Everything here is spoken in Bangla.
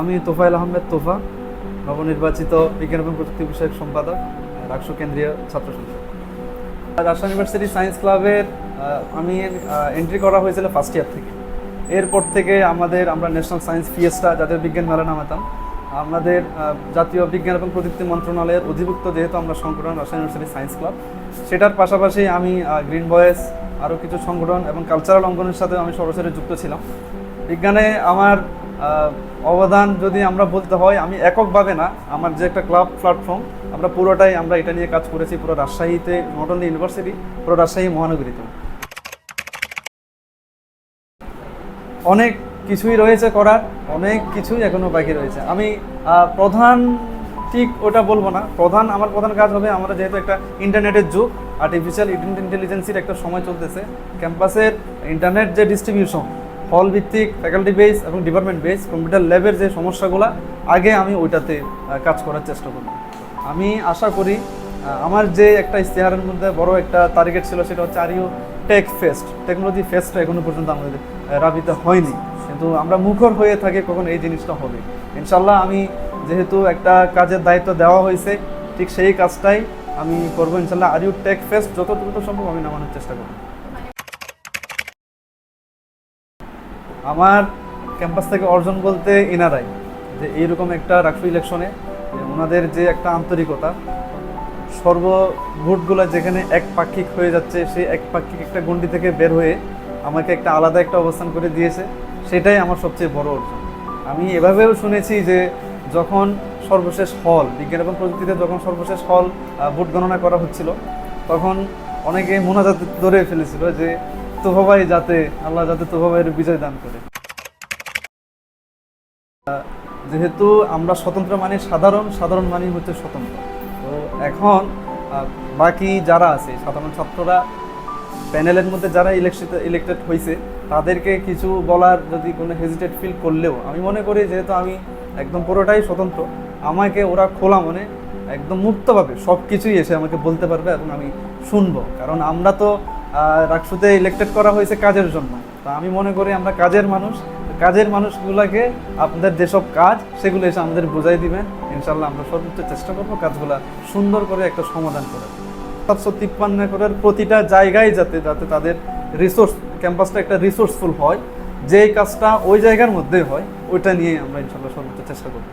আমি তোফায়েল আহমেদ তোফা, নবনির্বাচিত বিজ্ঞান এবং প্রযুক্তি বিষয়ক সম্পাদক রাকসু কেন্দ্রীয় ছাত্র সংসদ। রাজশাহী ইউনিভার্সিটি সায়েন্স ক্লাবের আমি এন্ট্রি করা হয়েছিল ফার্স্ট ইয়ার থেকে। এরপর থেকে আমাদের, আমরা ন্যাশনাল সায়েন্স ফিয়েস্টা যাদের বিজ্ঞান মেলা নামাতাম। আমাদের জাতীয় বিজ্ঞান এবং প্রযুক্তি মন্ত্রণালয়ের অধিভুক্ত যেহেতু আমরা সংগঠন রাজশাহী ইউনিভার্সিটি সায়েন্স ক্লাব সেটার পাশাপাশি আমি গ্রিন বয়েস আরও কিছু সংগঠন এবং কালচারাল অঙ্গনের সাথেও আমি সরাসরি যুক্ত ছিলাম। বিজ্ঞানে আমার অবদান যদি আমরা বলতে হয়, আমি এককভাবে না, আমার যে একটা ক্লাব প্ল্যাটফর্ম, আমরা পুরোটাই আমরা এটা নিয়ে কাজ করেছি পুরো রাজশাহীতে নট অনলি ইউনিভার্সিটি পুরো রাজশাহী মহানগরীতে। অনেক কিছুই রয়েছে করার, অনেক কিছুই এখনও বাকি রয়েছে। আমি প্রধান ঠিক ওটা বলব না। প্রধান, আমার প্রধান কাজ হবে আমরা যেহেতু একটা ইন্টারনেটের যুগ আর্টিফিশিয়াল ইন্টেলিজেন্সির একটা সময় চলতেছে। ক্যাম্পাসের ইন্টারনেট যে ডিস্ট্রিবিউশন হল ভিত্তিক ফ্যাকাল্টি বেস এবং ডিপার্টমেন্ট বেস কম্পিউটার ল্যাবের যে সমস্যাগুলো, আগে আমি ওইটাতে কাজ করার চেষ্টা করব আমি আশা করি আমার যে একটা ইশতেহারের মধ্যে বড় একটা টার্গেট ছিল সেটা হচ্ছে আরিও টেক ফেস্ট টেকনোলজি ফেস্টটা এখনও পর্যন্ত আমাদের রাবিতে হয়নি। কিন্তু আমরা মুখর হয়ে থাকি কখন এই জিনিসটা হবে। ইনশাল্লাহ আমি যেহেতু একটা কাজের দায়িত্ব দেওয়া হয়েছে, ঠিক সেই কাজটাই আমি করব। ইনশাল্লাহ আরিউ টেক ফেস্ট যত দ্রুত সম্ভব আমি নামানোর চেষ্টা করব। আমার ক্যাম্পাস থেকে অর্জন বলতে এনারাই, যে এইরকম একটা রাখু ইলেকশনে ওনাদের যে একটা আন্তরিকতা, সর্ব ভোটগুলো যেখানে এক পাক্ষিক হয়ে যাচ্ছে, সেই এক পাক্ষিক একটা গণ্ডি থেকে বের হয়ে আমাকে একটা আলাদা একটা অবস্থান করে দিয়েছে, সেটাই আমার সবচেয়ে বড় অর্জন। আমি এভাবেও শুনেছি যে যখন সর্বশেষ হল, বিজ্ঞান এবং প্রযুক্তিতে যখন সর্বশেষ হল ভোট গণনা করা হচ্ছিল, তখন অনেকে মোনাজাত ধরে ফেলেছিল যে তোভাবাই যাতে, আল্লাহ যাতে তোভাবাইয়ের বিজয় দান করে। যেহেতু আমরা স্বতন্ত্র মানে সাধারণ সাধারণ মানে হচ্ছে স্বতন্ত্র। তো এখন বাকি যারা আছে, সাধারণ ছাত্ররা, প্যানেলের মধ্যে যারা ইলেকশন ইলেক্টেড হয়েছে তাদেরকে কিছু বলার যদি কোনো হেজিটেট ফিল করলেও, আমি মনে করি যেহেতু আমি একদম পুরোটাই স্বতন্ত্র, আমাকে ওরা খোলা মনে একদম মুক্তভাবে সব কিছুই এসে আমাকে বলতে পারবে এবং আমি শুনব। কারণ আমরা তো রাকসুতে ইলেক্টেড করা হয়েছে কাজের জন্য। তা আমি মনে করি আমরা কাজের মানুষ, কাজের মানুষগুলোকে আপনাদের যেসব কাজ, সেগুলো এসে আমাদের বোঝাই দিবেন। ইনশাল্লাহ আমরা সর্বোচ্চ চেষ্টা করব কাজগুলো সুন্দর করে একটা সমাধান করার। সাতশো তিপ্পান্ন করার প্রতিটা জায়গায় যাতে যাতে তাদের রিসোর্স ক্যাম্পাসটা একটা রিসোর্সফুল হয়। যেই কাজটা ওই জায়গার মধ্যে হয়, ওইটা নিয়ে আমরা ইনশাল্লাহ সর্বোচ্চ চেষ্টা করব।